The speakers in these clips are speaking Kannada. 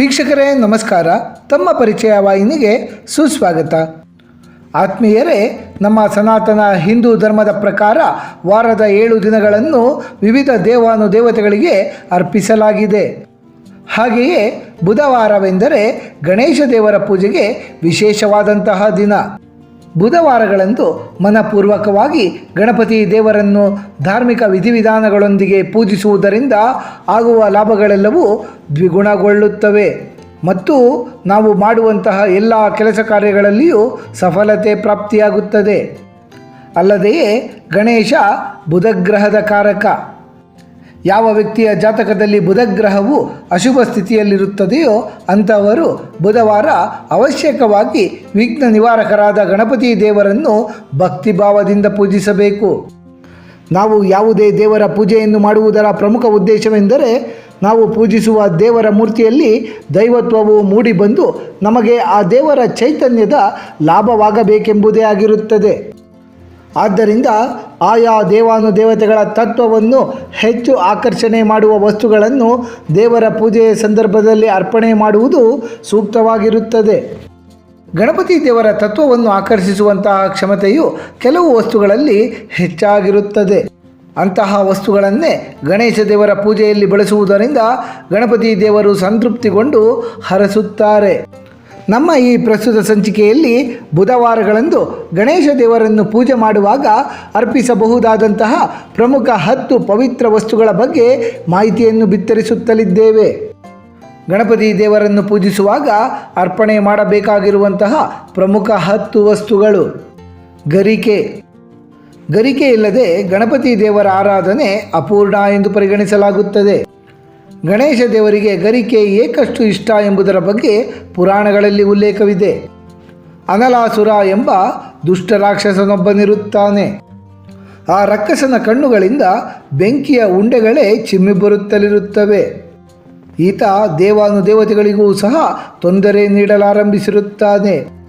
ವೀಕ್ಷಕರೇ, ನಮಸ್ಕಾರ. ತಮ್ಮ ಪರಿಚಯ ವಾಹಿನಿಗೆ ಸುಸ್ವಾಗತ. ಆತ್ಮೀಯರೇ, ನಮ್ಮ ಸನಾತನ ಹಿಂದೂ ಧರ್ಮದ ಪ್ರಕಾರ ವಾರದ ಏಳು ದಿನಗಳನ್ನು ವಿವಿಧ ದೇವಾನುದೇವತೆಗಳಿಗೆ ಅರ್ಪಿಸಲಾಗಿದೆ. ಹಾಗೆಯೇ ಬುಧವಾರವೆಂದರೆ ಗಣೇಶ ದೇವರ ಪೂಜೆಗೆ ವಿಶೇಷವಾದಂತಹ ದಿನ. ಬುಧವಾರಗಳಂದು ಮನಪೂರ್ವಕವಾಗಿ ಗಣಪತಿ ದೇವರನ್ನು ಧಾರ್ಮಿಕ ವಿಧಿವಿಧಾನಗಳೊಂದಿಗೆ ಪೂಜಿಸುವುದರಿಂದ ಆಗುವ ಲಾಭಗಳೆಲ್ಲವೂ ದ್ವಿಗುಣಗೊಳ್ಳುತ್ತವೆ. ಮತ್ತು ನಾವು ಮಾಡುವಂತಹ ಎಲ್ಲ ಕೆಲಸ ಕಾರ್ಯಗಳಲ್ಲಿಯೂ ಸಫಲತೆ ಪ್ರಾಪ್ತಿಯಾಗುತ್ತದೆ. ಅಲ್ಲದೆಯೇ ಗಣೇಶ ಬುಧಗ್ರಹದ ಕಾರಕ. ಯಾವ ವ್ಯಕ್ತಿಯ ಜಾತಕದಲ್ಲಿ ಬುಧಗ್ರಹವು ಅಶುಭ ಸ್ಥಿತಿಯಲ್ಲಿರುತ್ತದೆಯೋ ಅಂಥವರು ಬುಧವಾರ ಅವಶ್ಯಕವಾಗಿ ವಿಘ್ನ ನಿವಾರಕರಾದ ಗಣಪತಿ ದೇವರನ್ನು ಭಕ್ತಿಭಾವದಿಂದ ಪೂಜಿಸಬೇಕು. ನಾವು ಯಾವುದೇ ದೇವರ ಪೂಜೆಯನ್ನು ಮಾಡುವುದರ ಪ್ರಮುಖ ಉದ್ದೇಶವೆಂದರೆ ನಾವು ಪೂಜಿಸುವ ದೇವರ ಮೂರ್ತಿಯಲ್ಲಿ ದೈವತ್ವವು ಮೂಡಿಬಂದು ನಮಗೆ ಆ ದೇವರ ಚೈತನ್ಯದ ಲಾಭವಾಗಬೇಕೆಂಬುದೇ ಆಗಿರುತ್ತದೆ. ಆದ್ದರಿಂದ ಆಯಾ ದೇವಾನುದೇವತೆಗಳ ತತ್ವವನ್ನು ಹೆಚ್ಚು ಆಕರ್ಷಣೆ ಮಾಡುವ ವಸ್ತುಗಳನ್ನು ದೇವರ ಪೂಜೆಯ ಸಂದರ್ಭದಲ್ಲಿ ಅರ್ಪಣೆ ಮಾಡುವುದು ಸೂಕ್ತವಾಗಿರುತ್ತದೆ. ಗಣಪತಿ ದೇವರ ತತ್ವವನ್ನು ಆಕರ್ಷಿಸುವಂತಹ ಕ್ಷಮತೆಯು ಕೆಲವು ವಸ್ತುಗಳಲ್ಲಿ ಹೆಚ್ಚಾಗಿರುತ್ತದೆ. ಅಂತಹ ವಸ್ತುಗಳನ್ನೇ ಗಣೇಶ ದೇವರ ಪೂಜೆಯಲ್ಲಿ ಬಳಸುವುದರಿಂದ ಗಣಪತಿ ದೇವರು ಸಂತೃಪ್ತಿಗೊಂಡು ಹರಸುತ್ತಾರೆ. ನಮ್ಮ ಈ ಪ್ರಸ್ತುತ ಸಂಚಿಕೆಯಲ್ಲಿ ಬುಧವಾರಗಳಂದು ಗಣೇಶ ದೇವರನ್ನು ಪೂಜೆ ಮಾಡುವಾಗ ಅರ್ಪಿಸಬಹುದಾದಂತಹ ಪ್ರಮುಖ ಹತ್ತು ಪವಿತ್ರ ವಸ್ತುಗಳ ಬಗ್ಗೆ ಮಾಹಿತಿಯನ್ನು ಬಿತ್ತರಿಸುತ್ತಲಿದ್ದೇವೆ. ಗಣಪತಿ ದೇವರನ್ನು ಪೂಜಿಸುವಾಗ ಅರ್ಪಣೆ ಮಾಡಬೇಕಾಗಿರುವಂತಹ ಪ್ರಮುಖ ಹತ್ತು ವಸ್ತುಗಳು. ಗರಿಕೆ. ಗರಿಕೆ ಇಲ್ಲದೆ ಗಣಪತಿ ದೇವರ ಆರಾಧನೆ ಅಪೂರ್ಣ ಎಂದು ಪರಿಗಣಿಸಲಾಗುತ್ತದೆ. ಗಣೇಶ ದೇವರಿಗೆ ಗರಿಕೆ ಏಕಷ್ಟು ಇಷ್ಟ ಎಂಬುದರ ಬಗ್ಗೆ ಪುರಾಣಗಳಲ್ಲಿ ಉಲ್ಲೇಖವಿದೆ. ಅನಲಾಸುರ ಎಂಬ ದುಷ್ಟ ರಾಕ್ಷಸನೊಬ್ಬನಿರುತ್ತಾನೆ. ಆ ರಕ್ಕಸನ ಕಣ್ಣುಗಳಿಂದ ಬೆಂಕಿಯ ಉಂಡೆಗಳೇ ಚಿಮ್ಮಿ ಬರುತ್ತಲಿರುತ್ತವೆ ಈತ ದೇವಾನುದೇವತೆಗಳಿಗೂ ಸಹ ತೊಂದರೆ ನೀಡಲಾರಂಭಿಸಿರುತ್ತಾನೆ.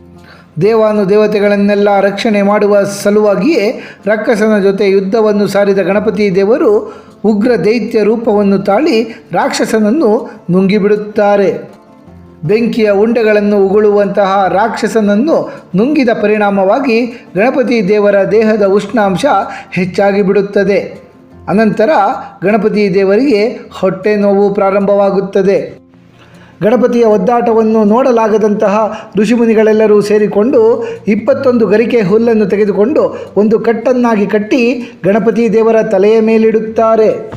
ದೇವಾನುದೇವತೆಗಳನ್ನೆಲ್ಲ ರಕ್ಷಣೆ ಮಾಡುವ ಸಲುವಾಗಿಯೇ ರಕ್ಕಸನ ಜೊತೆ ಯುದ್ಧವನ್ನು ಸಾರಿದ ಗಣಪತಿ ದೇವರು ಉಗ್ರ ದೈತ್ಯ ರೂಪವನ್ನು ತಾಳಿ ರಾಕ್ಷಸನನ್ನು ನುಂಗಿಬಿಡುತ್ತಾರೆ. ಬೆಂಕಿಯ ಉಂಡೆಗಳನ್ನು ಉಗುಳುವಂತಹ ರಾಕ್ಷಸನನ್ನು ನುಂಗಿದ ಪರಿಣಾಮವಾಗಿ ಗಣಪತಿ ದೇವರ ದೇಹದ ಉಷ್ಣಾಂಶ ಹೆಚ್ಚಾಗಿ ಬಿಡುತ್ತದೆ ಅನಂತರ ಗಣಪತಿ ದೇವರಿಗೆ ಹೊಟ್ಟೆ ನೋವು ಪ್ರಾರಂಭವಾಗುತ್ತದೆ. ಗಣಪತಿಯ ಒದ್ದಾಟವನ್ನು ನೋಡಲಾಗದಂತಹ ಋಷಿಮುನಿಗಳೆಲ್ಲರೂ ಸೇರಿಕೊಂಡು ಇಪ್ಪತ್ತೊಂದು ಗರಿಕೆ ಹುಲ್ಲನ್ನು ತೆಗೆದುಕೊಂಡು ಒಂದು ಕಟ್ಟನ್ನಾಗಿ ಕಟ್ಟಿ ಗಣಪತಿ ದೇವರ ತಲೆಯ ಮೇಲಿಡುತ್ತಾರೆ.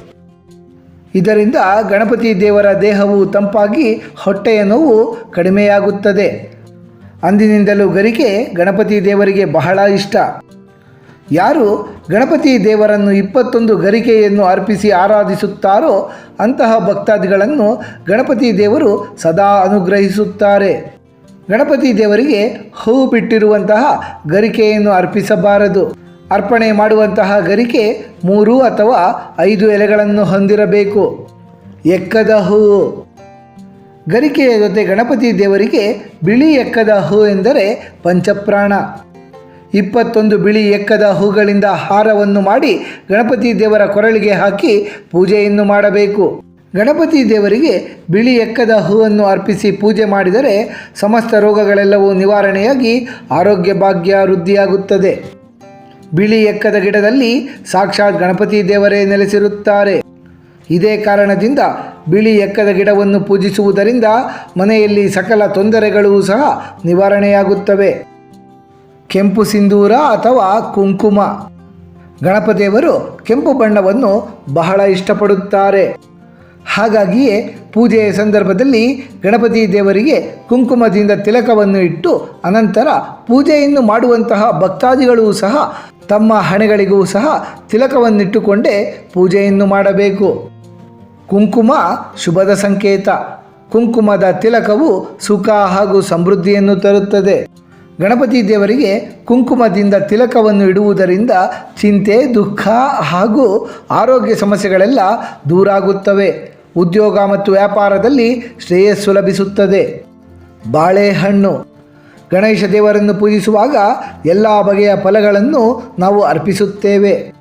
ಇದರಿಂದ ಗಣಪತಿ ದೇವರ ದೇಹವು ತಂಪಾಗಿ ಹೊಟ್ಟೆಯ ನೋವು ಕಡಿಮೆಯಾಗುತ್ತದೆ. ಅಂದಿನಿಂದಲೂ ಗರಿಕೆ ಗಣಪತಿ ದೇವರಿಗೆ ಬಹಳ ಇಷ್ಟ. ಯಾರು ಗಣಪತಿ ದೇವರನ್ನು ಇಪ್ಪತ್ತೊಂದು ಗರಿಕೆಯನ್ನು ಅರ್ಪಿಸಿ ಆರಾಧಿಸುತ್ತಾರೋ ಅಂತಹ ಭಕ್ತಾದಿಗಳನ್ನು ಗಣಪತಿ ದೇವರು ಸದಾ ಅನುಗ್ರಹಿಸುತ್ತಾರೆ. ಗಣಪತಿ ದೇವರಿಗೆ ಹೂ ಬಿಟ್ಟಿರುವಂತಹ ಗರಿಕೆಯನ್ನು ಅರ್ಪಿಸಬಾರದು. ಅರ್ಪಣೆ ಮಾಡುವಂತಹ ಗರಿಕೆ ಮೂರು ಅಥವಾ ಐದು ಎಲೆಗಳನ್ನು ಹೊಂದಿರಬೇಕು. ಎಕ್ಕದ ಹೂವು ಗರಿಕೆಯ ಜೊತೆ ಗಣಪತಿ ದೇವರಿಗೆ ಬಿಳಿ ಎಕ್ಕದ ಹೂ ಎಂದರೆ ಪಂಚಪ್ರಾಣ. ಇಪ್ಪತ್ತೊಂದು ಬಿಳಿ ಎಕ್ಕದ ಹೂಗಳಿಂದ ಹಾರವನ್ನು ಮಾಡಿ ಗಣಪತಿ ದೇವರ ಕೊರಳಿಗೆ ಹಾಕಿ ಪೂಜೆಯನ್ನು ಮಾಡಬೇಕು. ಗಣಪತಿ ದೇವರಿಗೆ ಬಿಳಿ ಎಕ್ಕದ ಹೂವನ್ನು ಅರ್ಪಿಸಿ ಪೂಜೆ ಮಾಡಿದರೆ ಸಮಸ್ತ ರೋಗಗಳೆಲ್ಲವೂ ನಿವಾರಣೆಯಾಗಿ ಆರೋಗ್ಯ ಭಾಗ್ಯ ವೃದ್ಧಿಯಾಗುತ್ತದೆ. ಬಿಳಿ ಎಕ್ಕದ ಗಿಡದಲ್ಲಿ ಸಾಕ್ಷಾತ್ ಗಣಪತಿ ದೇವರೇ ನೆಲೆಸಿರುತ್ತಾರೆ. ಇದೇ ಕಾರಣದಿಂದ ಬಿಳಿ ಎಕ್ಕದ ಗಿಡವನ್ನು ಪೂಜಿಸುವುದರಿಂದ ಮನೆಯಲ್ಲಿ ಸಕಲ ತೊಂದರೆಗಳೂ ಸಹ ನಿವಾರಣೆಯಾಗುತ್ತವೆ. ಕೆಂಪು ಸಿಂಧೂರ ಅಥವಾ ಕುಂಕುಮ. ಗಣಪತಿಯವರು ಕೆಂಪು ಬಣ್ಣವನ್ನು ಬಹಳ ಇಷ್ಟಪಡುತ್ತಾರೆ. ಹಾಗಾಗಿಯೇ ಪೂಜೆಯ ಸಂದರ್ಭದಲ್ಲಿ ಗಣಪತಿ ದೇವರಿಗೆ ಕುಂಕುಮದಿಂದ ತಿಲಕವನ್ನು ಇಟ್ಟು ಅನಂತರ ಪೂಜೆಯನ್ನು ಮಾಡುವಂತಹ ಭಕ್ತಾದಿಗಳೂ ಸಹ ತಮ್ಮ ಹಣೆಗಳಿಗೂ ಸಹ ತಿಲಕವನ್ನಿಟ್ಟುಕೊಂಡೇ ಪೂಜೆಯನ್ನು ಮಾಡಬೇಕು. ಕುಂಕುಮ ಶುಭದ ಸಂಕೇತ. ಕುಂಕುಮದ ತಿಲಕವು ಸುಖ ಹಾಗೂ ಸಮೃದ್ಧಿಯನ್ನು ತರುತ್ತದೆ. ಗಣಪತಿ ದೇವರಿಗೆ ಕುಂಕುಮದಿಂದ ತಿಲಕವನ್ನು ಇಡುವುದರಿಂದ ಚಿಂತೆ, ದುಃಖ ಹಾಗೂ ಆರೋಗ್ಯ ಸಮಸ್ಯೆಗಳೆಲ್ಲ ದೂರಾಗುತ್ತವೆ. ಉದ್ಯೋಗ ಮತ್ತು ವ್ಯಾಪಾರದಲ್ಲಿ ಶ್ರೇಯಸ್ಸು ಲಭಿಸುತ್ತದೆ. ಬಾಳೆಹಣ್ಣು. ಗಣೇಶ ದೇವರನ್ನು ಪೂಜಿಸುವಾಗ ಎಲ್ಲ ಬಗೆಯ ಫಲಗಳನ್ನು ನಾವು ಅರ್ಪಿಸುತ್ತೇವೆ.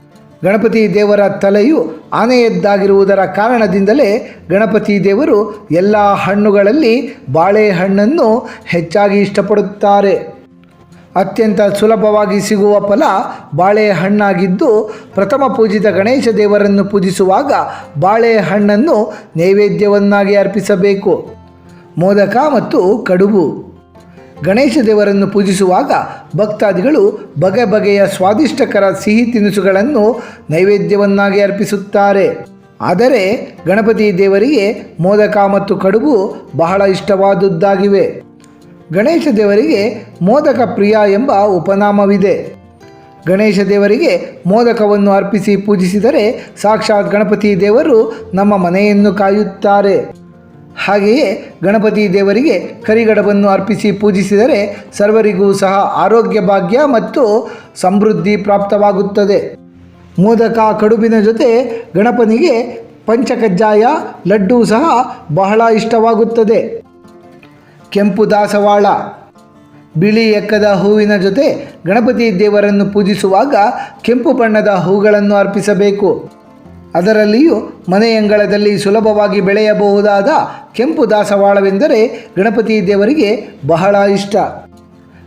ಗಣಪತಿ ದೇವರ ತಲೆಯು ಆನೆಯದ್ದಾಗಿರುವುದರ ಕಾರಣದಿಂದಲೇ ಗಣಪತಿ ದೇವರು ಎಲ್ಲ ಹಣ್ಣುಗಳಲ್ಲಿ ಬಾಳೆಹಣ್ಣನ್ನು ಹೆಚ್ಚಾಗಿ ಇಷ್ಟಪಡುತ್ತಾರೆ. ಅತ್ಯಂತ ಸುಲಭವಾಗಿ ಸಿಗುವ ಫಲ ಬಾಳೆಹಣ್ಣಾಗಿದ್ದು ಪ್ರಥಮ ಪೂಜಿತ ಗಣೇಶ ದೇವರನ್ನು ಪೂಜಿಸುವಾಗ ಬಾಳೆಹಣ್ಣನ್ನು ನೈವೇದ್ಯವನ್ನಾಗಿ ಅರ್ಪಿಸಬೇಕು. ಮೋದಕ ಮತ್ತು ಕಡುಬು. ಗಣೇಶ ದೇವರನ್ನು ಪೂಜಿಸುವಾಗ ಭಕ್ತಾದಿಗಳು ಬಗೆ ಬಗೆಯ ಸ್ವಾದಿಷ್ಟಕರ ಸಿಹಿ ತಿನಿಸುಗಳನ್ನು ನೈವೇದ್ಯವನ್ನಾಗಿ ಅರ್ಪಿಸುತ್ತಾರೆ. ಆದರೆ ಗಣಪತಿ ದೇವರಿಗೆ ಮೋದಕ ಮತ್ತು ಕಡುಬು ಬಹಳ ಇಷ್ಟವಾದುದ್ದಾಗಿವೆ. ಗಣೇಶ ದೇವರಿಗೆ ಮೋದಕ ಪ್ರಿಯ ಎಂಬ ಉಪನಾಮವಿದೆ. ಗಣೇಶ ದೇವರಿಗೆ ಮೋದಕವನ್ನು ಅರ್ಪಿಸಿ ಪೂಜಿಸಿದರೆ ಸಾಕ್ಷಾತ್ ಗಣಪತಿ ದೇವರು ನಮ್ಮ ಮನೆಯನ್ನು ಕಾಯುತ್ತಾರೆ. ಹಾಗೆಯೇ ಗಣಪತಿ ದೇವರಿಗೆ ಕರಿಗಡವನ್ನು ಅರ್ಪಿಸಿ ಪೂಜಿಸಿದರೆ ಸರ್ವರಿಗೂ ಸಹ ಆರೋಗ್ಯ ಭಾಗ್ಯ ಮತ್ತು ಸಮೃದ್ಧಿ ಪ್ರಾಪ್ತವಾಗುತ್ತದೆ. ಮೋದಕ ಕಡುಬಿನ ಜೊತೆ ಗಣಪನಿಗೆ ಪಂಚಕಜ್ಜಾಯ ಲಡ್ಡು ಸಹ ಬಹಳ ಇಷ್ಟವಾಗುತ್ತದೆ. ಕೆಂಪು ದಾಸವಾಳ. ಬಿಳಿ ಎಕ್ಕದ ಹೂವಿನ ಜೊತೆ ಗಣಪತಿ ದೇವರನ್ನು ಪೂಜಿಸುವಾಗ ಕೆಂಪು ಬಣ್ಣದ ಹೂಗಳನ್ನು ಅರ್ಪಿಸಬೇಕು. ಅದರಲ್ಲಿಯೂ ಮನೆಯಂಗಳದಲ್ಲಿ ಸುಲಭವಾಗಿ ಬೆಳೆಯಬಹುದಾದ ಕೆಂಪು ದಾಸವಾಳವೆಂದರೆ ಗಣಪತಿ ದೇವರಿಗೆ ಬಹಳ ಇಷ್ಟ.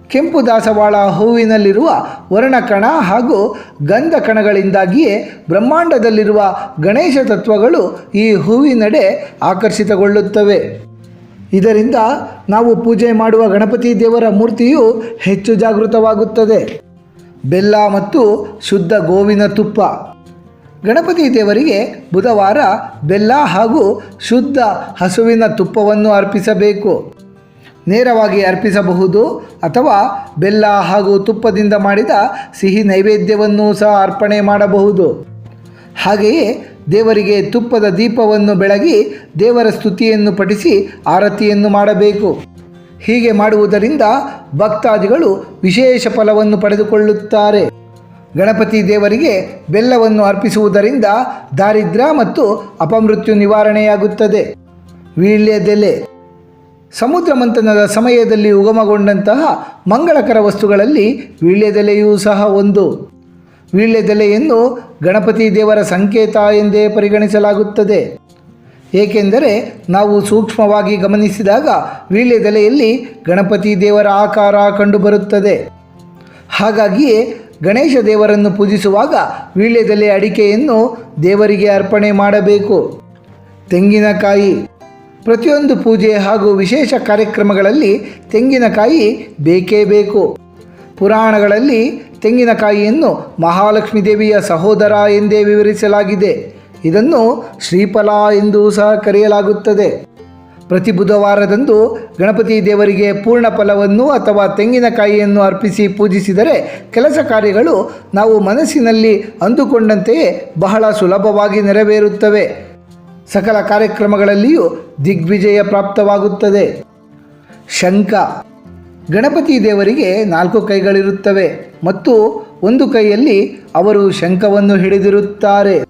ಕೆಂಪು ದಾಸವಾಳ ಹೂವಿನಲ್ಲಿರುವ ವರ್ಣಕಣ ಹಾಗೂ ಗಂಧ ಕಣಗಳಿಂದಾಗಿಯೇ ಬ್ರಹ್ಮಾಂಡದಲ್ಲಿರುವ ಗಣೇಶ ತತ್ವಗಳು ಈ ಹೂವಿನಡೆ ಆಕರ್ಷಿತಗೊಳ್ಳುತ್ತವೆ. ಇದರಿಂದ ನಾವು ಪೂಜೆ ಮಾಡುವ ಗಣಪತಿ ದೇವರ ಮೂರ್ತಿಯು ಹೆಚ್ಚು ಜಾಗೃತವಾಗುತ್ತದೆ. ಬೆಲ್ಲ ಮತ್ತು ಶುದ್ಧ ಗೋವಿನ ತುಪ್ಪ. ಗಣಪತಿ ದೇವರಿಗೆ ಬುಧವಾರ ಬೆಲ್ಲ ಹಾಗೂ ಶುದ್ಧ ಹಸುವಿನ ತುಪ್ಪವನ್ನು ಅರ್ಪಿಸಬೇಕು. ನೇರವಾಗಿ ಅರ್ಪಿಸಬಹುದು ಅಥವಾ ಬೆಲ್ಲ ಹಾಗೂ ತುಪ್ಪದಿಂದ ಮಾಡಿದ ಸಿಹಿ ನೈವೇದ್ಯವನ್ನು ಸಹ ಅರ್ಪಣೆ ಮಾಡಬಹುದು. ಹಾಗೆಯೇ ದೇವರಿಗೆ ತುಪ್ಪದ ದೀಪವನ್ನು ಬೆಳಗಿ ದೇವರ ಸ್ತುತಿಯನ್ನು ಪಠಿಸಿ ಆರತಿಯನ್ನು ಮಾಡಬೇಕು. ಹೀಗೆ ಮಾಡುವುದರಿಂದ ಭಕ್ತಾದಿಗಳು ವಿಶೇಷ ಫಲವನ್ನು ಪಡೆದುಕೊಳ್ಳುತ್ತಾರೆ. ಗಣಪತಿ ದೇವರಿಗೆ ಬೆಲ್ಲವನ್ನು ಅರ್ಪಿಸುವುದರಿಂದ ದಾರಿದ್ರ್ಯ ಮತ್ತು ಅಪಮೃತ್ಯು ನಿವಾರಣೆಯಾಗುತ್ತದೆ. ವೀಳ್ಯದೆಲೆ. ಸಮುದ್ರ ಮಂಥನದ ಸಮಯದಲ್ಲಿ ಉಗಮಗೊಂಡಂತಹ ಮಂಗಳಕರ ವಸ್ತುಗಳಲ್ಲಿ ವೀಳ್ಯದೆಲೆಯೂ ಸಹ ಒಂದು. ವೀಳ್ಯದೆಲೆಯನ್ನು ಗಣಪತಿ ದೇವರ ಸಂಕೇತ ಎಂದೇ ಪರಿಗಣಿಸಲಾಗುತ್ತದೆ. ಏಕೆಂದರೆ ನಾವು ಸೂಕ್ಷ್ಮವಾಗಿ ಗಮನಿಸಿದಾಗ ವೀಳ್ಯದೆಲೆಯಲ್ಲಿ ಗಣಪತಿ ದೇವರ ಆಕಾರ ಕಂಡುಬರುತ್ತದೆ. ಹಾಗಾಗಿಯೇ ಗಣೇಶ ದೇವರನ್ನು ಪೂಜಿಸುವಾಗ ವೀಳ್ಯದೆಲೆ ಅಡಿಕೆಯನ್ನು ದೇವರಿಗೆ ಅರ್ಪಣೆ ಮಾಡಬೇಕು. ತೆಂಗಿನಕಾಯಿ. ಪ್ರತಿಯೊಂದು ಪೂಜೆ ಹಾಗೂ ವಿಶೇಷ ಕಾರ್ಯಕ್ರಮಗಳಲ್ಲಿ ತೆಂಗಿನಕಾಯಿ ಬೇಕೇ ಬೇಕು. ಪುರಾಣಗಳಲ್ಲಿ ತೆಂಗಿನಕಾಯಿಯನ್ನು ಮಹಾಲಕ್ಷ್ಮೀ ದೇವಿಯ ಸಹೋದರ ಎಂದೇ ವಿವರಿಸಲಾಗಿದೆ. ಇದನ್ನು ಶ್ರೀಫಲ ಎಂದು ಸಹ ಕರೆಯಲಾಗುತ್ತದೆ. ಪ್ರತಿ ಬುಧವಾರದಂದು ಗಣಪತಿ ದೇವರಿಗೆ ಪೂರ್ಣ ಫಲವನ್ನು ಅಥವಾ ತೆಂಗಿನಕಾಯಿಯನ್ನು ಅರ್ಪಿಸಿ ಪೂಜಿಸಿದರೆ ಕೆಲಸ ಕಾರ್ಯಗಳು ನಾವು ಮನಸ್ಸಿನಲ್ಲಿ ಅಂದುಕೊಂಡಂತೆಯೇ ಬಹಳ ಸುಲಭವಾಗಿ ನೆರವೇರುತ್ತವೆ. ಸಕಲ ಕಾರ್ಯಕ್ರಮಗಳಲ್ಲಿಯೂ ದಿಗ್ವಿಜಯ ಪ್ರಾಪ್ತವಾಗುತ್ತದೆ. ಶಂಖ ಗಣಪತಿ ದೇವರಿಗೆ ನಾಲ್ಕು ಕೈಗಳಿರುತ್ತವೆ ಮತ್ತು ಒಂದು ಕೈಯಲ್ಲಿ ಅವರು ಶಂಖವನ್ನು ಹಿಡಿದಿರುತ್ತಾರೆ.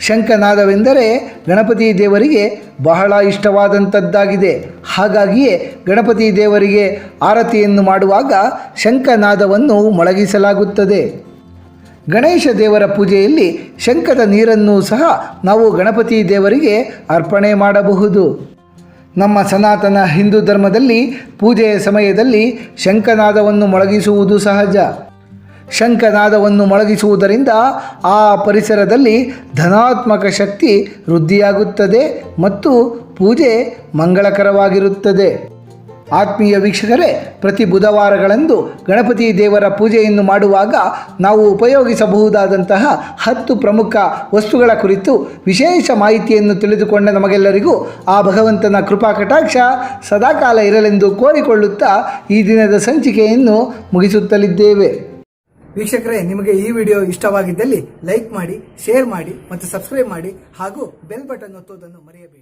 ಶಂಖನಾದವೆಂದರೆ ಗಣಪತಿ ದೇವರಿಗೆ ಬಹಳ ಇಷ್ಟವಾದಂಥದ್ದಾಗಿದೆ. ಹಾಗಾಗಿಯೇ ಗಣಪತಿ ದೇವರಿಗೆ ಆರತಿಯನ್ನು ಮಾಡುವಾಗ ಶಂಖನಾದವನ್ನು ಮೊಳಗಿಸಲಾಗುತ್ತದೆ. ಗಣೇಶ ದೇವರ ಪೂಜೆಯಲ್ಲಿ ಶಂಖದ ನೀರನ್ನು ಸಹ ನಾವು ಗಣಪತಿ ದೇವರಿಗೆ ಅರ್ಪಣೆ ಮಾಡಬಹುದು. ನಮ್ಮ ಸನಾತನ ಹಿಂದೂ ಧರ್ಮದಲ್ಲಿ ಪೂಜೆಯ ಸಮಯದಲ್ಲಿ ಶಂಖನಾದವನ್ನು ಮೊಳಗಿಸುವುದು ಸಹಜ. ಶಂಖನಾದವನ್ನು ಮೊಳಗಿಸುವುದರಿಂದ ಆ ಪರಿಸರದಲ್ಲಿ ಧನಾತ್ಮಕ ಶಕ್ತಿ ವೃದ್ಧಿಯಾಗುತ್ತದೆ ಮತ್ತು ಪೂಜೆ ಮಂಗಳಕರವಾಗಿರುತ್ತದೆ. ಆತ್ಮೀಯ ವೀಕ್ಷಕರೇ, ಪ್ರತಿ ಬುಧವಾರಗಳಂದು ಗಣಪತಿ ದೇವರ ಪೂಜೆಯನ್ನು ಮಾಡುವಾಗ ನಾವು ಉಪಯೋಗಿಸಬಹುದಾದಂತಹ ಹತ್ತು ಪ್ರಮುಖ ವಸ್ತುಗಳ ಕುರಿತು ವಿಶೇಷ ಮಾಹಿತಿಯನ್ನು ತಿಳಿದುಕೊಂಡ ನಮಗೆಲ್ಲರಿಗೂ ಆ ಭಗವಂತನ ಕೃಪಾ ಕಟಾಕ್ಷ ಸದಾಕಾಲ ಇರಲೆಂದು ಕೋರಿಕೊಳ್ಳುತ್ತಾ ಈ ದಿನದ ಸಂಚಿಕೆಯನ್ನು ಮುಗಿಸುತ್ತಲಿದ್ದೇವೆ. ವೀಕ್ಷಕರೇ, ನಿಮಗೆ ಈ ವಿಡಿಯೋ ಇಷ್ಟವಾಗಿದ್ದಲ್ಲಿ ಲೈಕ್ ಮಾಡಿ, ಶೇರ್ ಮಾಡಿ ಮತ್ತು ಸಬ್ಸ್ಕ್ರೈಬ್ ಮಾಡಿ ಹಾಗೂ ಬೆಲ್ ಬಟನ್ ಒತ್ತುವುದನ್ನು ಮರೆಯಬೇಡಿ.